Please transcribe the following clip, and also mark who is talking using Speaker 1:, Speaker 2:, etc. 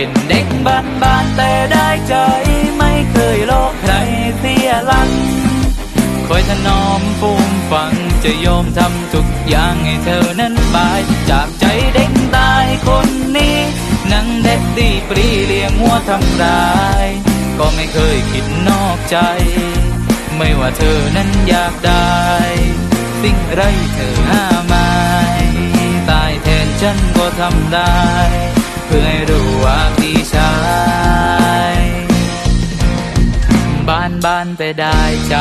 Speaker 1: เป็นเด็กบ้านบ้านๆแต่ได้ใจไม่เคยโลกใครเสียหลังคอยถนอมฟูมฟังจะยอมทำทุกอย่างให้เธอนั้นบาย จากใจเด็กตายคนนี้ นังเด็กดีปรีเลี้ยงหัวทำร้าย ก็ไม่เคยคิดนอกใจ ไม่ว่าเธอนั้นอยากได้ สิ่งไรเธอห้ามไม่ตายแทนฉันก็ทำได้ เพื่อให้รู้ ว่าพี่ชายบ้านบ้านไปได้ใจ